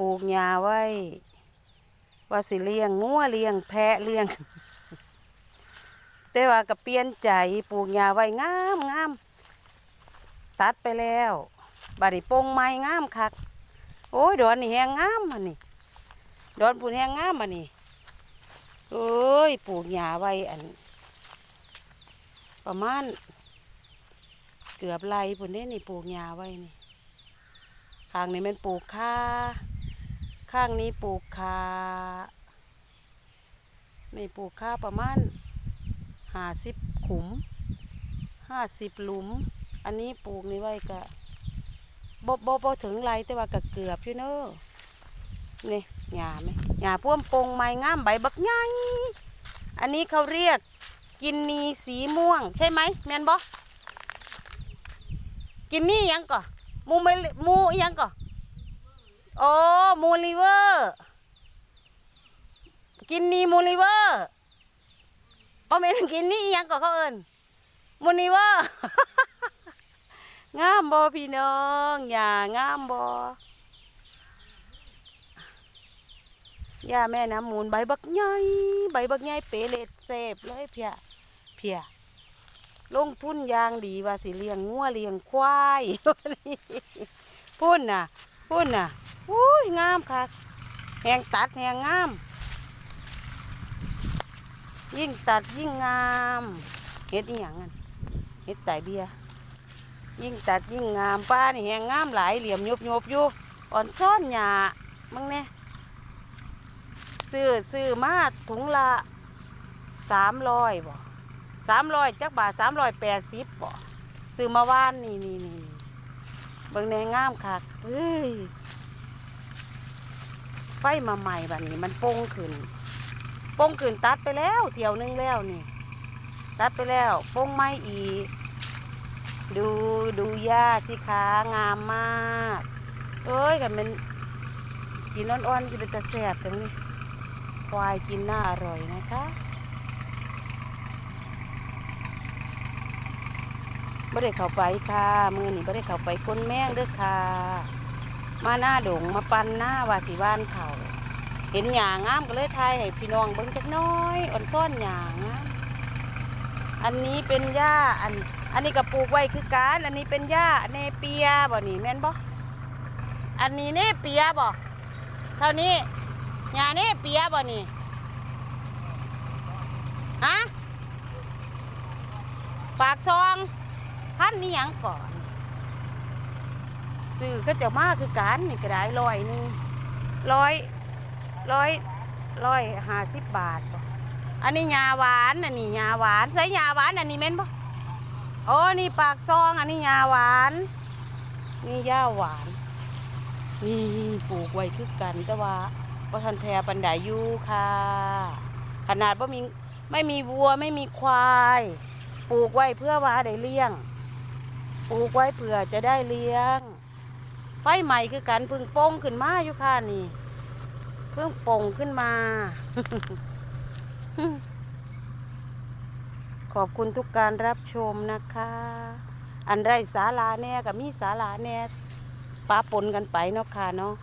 ปลูกหญ้าไว้ ว่าสิเลี้ยงงัวเลี้ยงแพะเลี้ยง แต่ว่าก็เปลี่ยนใจปลูกหญ้าไว้งามงามตัดไปแล้วบัดนี้ปงไม้งามคัก โอ้ยดอนนี่แหงงามมันนี่ดอนปูนแหงงามมันนี่เอ้ยปลูกหญ้าไว้อัน ประมาณเกือบไรปุ่นเด้นี่ปลูกหญ้าไว้นี่ข้างนี้มันปลูกข่า ข้างนี้ปลูกข่านี่ปลูกข่าประมาณห้าสิบขุมห้าสิบหลุม อันนี้ปลูกนี่ไว้กะบ่บ่บ่ถึงไรแต่ว่าก็เกือบอยู่เนอะนี่หญ้าไหมหญ้าพ่วมปงไม้งามใบบักใหญ่อันนี้เขาเรียกกินนีสีม่วง ใช่ไหมแมนบอกินนี่ยังก่อมูเมลมูยังก่อ โอ้มูลิเวอร์กินนีมูลิเวอร์บ่แม่นกินนี่ยังก่อเขาเอิ้นมูลิเวอร์งามบ่พี่น้องอย่างงามบ่ย่าแม่น้ำมูลใบบักใหญ่ใบบักใหญ่เปเล็ดเสบเลยเพียเพียลงทุนยางดีว่าสิเลี้ยงงัวเลี้ยงควายพุ่นน่ะ พุ่นน่ะ อุ้ยงามค่ะแหงตัดแหงงาม ยิ่งตัดยิ่งงามเฮ็ดอีหยังนั่นเฮ็ดไตเบียยิ่งตัดยิ่งงามป้านี่แหงงามหลายเหลี่ยมยุบยบอยู่อ่อนซ่อนหญ้ามึงเนี่ยซื้อซื้อมาถุงละสามร้อยบ่สามร้อยจักบาทสามร้อยแปดสิบบ่ซื้อมาว่านนี่นี่นี่เบิ่งแนงามคักเฮ้ย ไฟมาใหม่แบัดนี้ มันโป่งขึ้นโป่งขึ้นตัดไปแล้วเที่ยวนึงแล้วนี่ ตัดไปแล้วโป่งไม้อีก ดูดูหญ้าสิขางามมากเอ้ยกันเป็นกินอ่อนๆกินเป็นตะแสบตรงนี้ควายกินน่าอร่อยนะคะไม่ได้เข้าไปค่ะมือนี่ไม่ได้เข้าไปก้นแม่งเด้อค่ะ มาหน้าดงมาปันหน้าวาสิว่านเขาเห็นหยางามก็เลยทายให้พี่น้องเบิ่งจักน้อยอ่อนซ้อนหยางามอันนี้เป็นหญ้าอัน อันนี้ก็ปลูกไว้คือการอันนี้เป็นหญ้าเนเปียบ่นี่แม่นบ่อันนี้เนเปียบ่เท่านี้หญ้าเนเปียบ่นี่ฮะปากซองพันนี่หยังก่อน ซื้อก็จะมากคือการนี่ก็ได้ร้อยหนึงร้อยร้อยร้อยห้าสิบบาทอันนี้หญ้าหวานอันนี้หญ้าหวานใส่หญ้าหวานอันนี้แม่นบ่โอ้นี่ปากซองอันนี้ยาหวาน นี่ยาหวานนี่ปลูกไว้คือกันแต่ว่าบ่ทันแพรปันดอยู่ค่ะ ขนาดว่ามีไม่มีวัวไม่มีควาย ปลูกไว้เพื่อว่าได้เลี้ยง ปลูกไว้เพื่อจะได้เลี้ยง ไฟใหม่คือกันพึ่งโป่งขึ้นมาอยู่ค่ะนี่เพิ่งโป่งขึ้นมา ขอบคุณทุกการรับชมนะคะ อันไรสาลาแน่กับมีสาลาแน่ปาปนกันไปเนาะค่ะเนาะ